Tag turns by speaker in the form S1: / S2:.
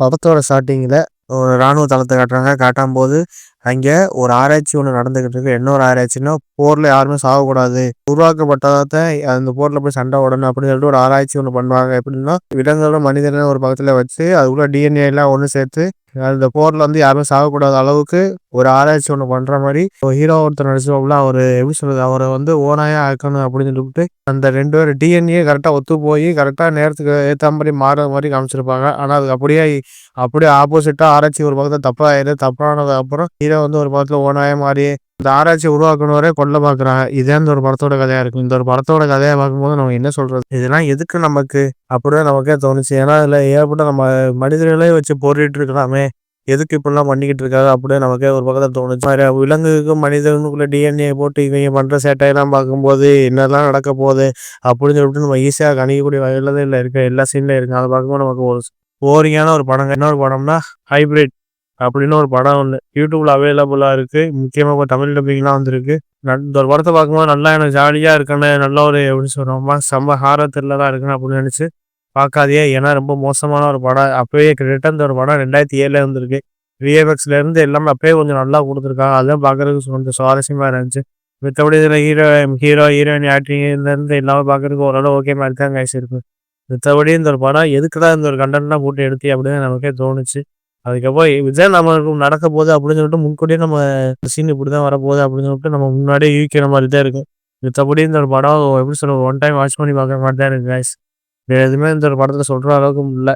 S1: படத்தோட ஸ்டார்டிங்கில் ஒரு ராணுவ தளத்தை காட்டுறாங்க. காட்டும்போது அங்கே ஒரு ஆராய்ச்சி ஒன்று நடந்துகிட்டு இருக்கு. என்ன ஒரு ஆராய்ச்சின்னா போரில் யாருமே சாகக்கூடாது. உருவாக்கப்பட்டதை அந்த போரில் போய் சண்டை ஓடணும் அப்படின்னு சொல்லிட்டு ஒரு ஆராய்ச்சி ஒன்று பண்ணுவாங்க. எப்படின்னா விலங்குகளும் மனிதனும் ஒரு பக்கத்தில் வச்சு அதுக்குள்ள டிஎன்ஏ எல்லாம் ஒன்று சேர்த்து அந்த போரில் வந்து யாருமே சாகக்கூடாத அளவுக்கு ஒரு ஆராய்ச்சி ஒன்று பண்ணுற மாதிரி ஹீரோ ஒருத்தர் நடிச்சோம்ல அவர் எப்படி சொல்றது அவரை வந்து ஓனாயாக ஆக்கணும் அப்படின்னு சொல்லிட்டு அந்த ரெண்டு பேரும் டிஎன்ஏ கரெக்டாக ஒத்து போய் கரெக்டாக நேரத்துக்கு ஏற்ற மாதிரி மாறுற மாதிரி காமிச்சிருப்பாங்க. ஆனால் அதுக்கு அப்படியே அப்படியே ஆப்போசிட்டாக ஆராய்ச்சி ஒரு பக்கத்தில் தப்பாயிடுது தப்பானதுக்கு அப்புறம் ஹீரோ வந்து ஒரு பக்கத்தில் ஓனாய மாறி இந்த ஆராய்ச்சி உருவாக்கணுவரே கொல்ல பார்க்குறாங்க இதே அந்த ஒரு படத்தோட கதையாக இருக்கும். இந்த ஒரு படத்தோட கதையை பார்க்கும்போது நம்ம என்ன சொல்கிறது இதெல்லாம் எதுக்கு நமக்கு? அப்படியே நமக்கே தோணுச்சு. ஏன்னா இதில் ஏற்பட்ட நம்ம மனிதர்களே வச்சு போரிட்டு இருக்கலாமே. எதுக்கு இப்படிலாம் பண்ணிக்கிட்டு இருக்காது அப்படியே நமக்கே ஒரு பக்கத்தில் தோணுச்சு. வேறு விலங்குக்கும் மனிதனுக்குள்ள டிஎன்ஏ போட்டு இவங்க பண்ணுற சேட்டையெல்லாம் பார்க்கும்போது என்னெல்லாம் நடக்க போகுது? அப்படின்னு சொல்லிட்டு நம்ம ஈஸியாக கணிக்கக்கூடிய வகையில் தான் இல்லை இருக்க எல்லா சீன்லையும் இருக்குது அதை பார்க்கும்போது நமக்கு ஒரு போரிங்கான ஒரு படம் என்ன ஒரு படம்னா ஹைப்ரிட் அப்படின்னு ஒரு படம் ஒன்று யூடியூப்ல அவைலபிளாக இருக்குது முக்கியமாக இப்போ தமிழ் டப்பிங்லாம் வந்திருக்கு. இந்த ஒரு படத்தை பார்க்கும்போது நல்லா எனக்கு ஜாலியாக இருக்குன்னு நல்ல ஒரு எப்படி சொல்கிறோம் செம்ம ஹாரர் த்ரில்லராக இருக்குன்னு அப்படின்னு நினச்சி பார்க்காதே ஏன்னா ரொம்ப மோசமான ஒரு படம். அப்போயே கிட்டத்தட்ட இந்த ஒரு படம் ரெண்டாயிரத்தி ஏழில் வந்துருக்கு. விஎஃப்எக்ஸ்ல இருந்து எல்லாமே அப்பயே கொஞ்சம் நல்லா கொடுத்துருக்காங்க. அதெல்லாம் பார்க்கறதுக்கு கொஞ்சம் சுவாரஸ்யமாக இருந்துச்சு. மித்தபடி இதில் ஹீரோ ஹீரோ ஹீரோயின் ஆக்டிங்லேருந்து எல்லாமே பார்க்கறதுக்கு ஓரளவு ஓகே மாதிரி தான் காய்ச்சிருக்கு இருக்கு. மித்தபடி இந்த ஒரு படம் எதுக்கு தான் இந்த ஒரு கண்டென்ட்லாம் போட்டு எடுத்தி அப்படின்னு நமக்கே தோணுச்சு. அதுக்கப்புறம் இதுதான் நமக்கு நடக்க போகுது அப்படின்னு சொல்லிட்டு முன்கூட்டியே நம்ம சீன் இப்படி தான் வரப்போகுது அப்படின்னு சொல்லிட்டு நம்ம முன்னாடியே யூகிக்கிற மாதிரி தான் இருக்கும் மித்தபடி இந்த ஒரு படம் எப்படி சொல்ல ஒன் டைம் வாட்ச் பண்ணி பார்க்குற மாதிரி தான் இருக்கு கைஸ் வேறு எதுவுமே இந்த ஒரு படத்தில் சொல்கிற அளவுக்கு இல்லை.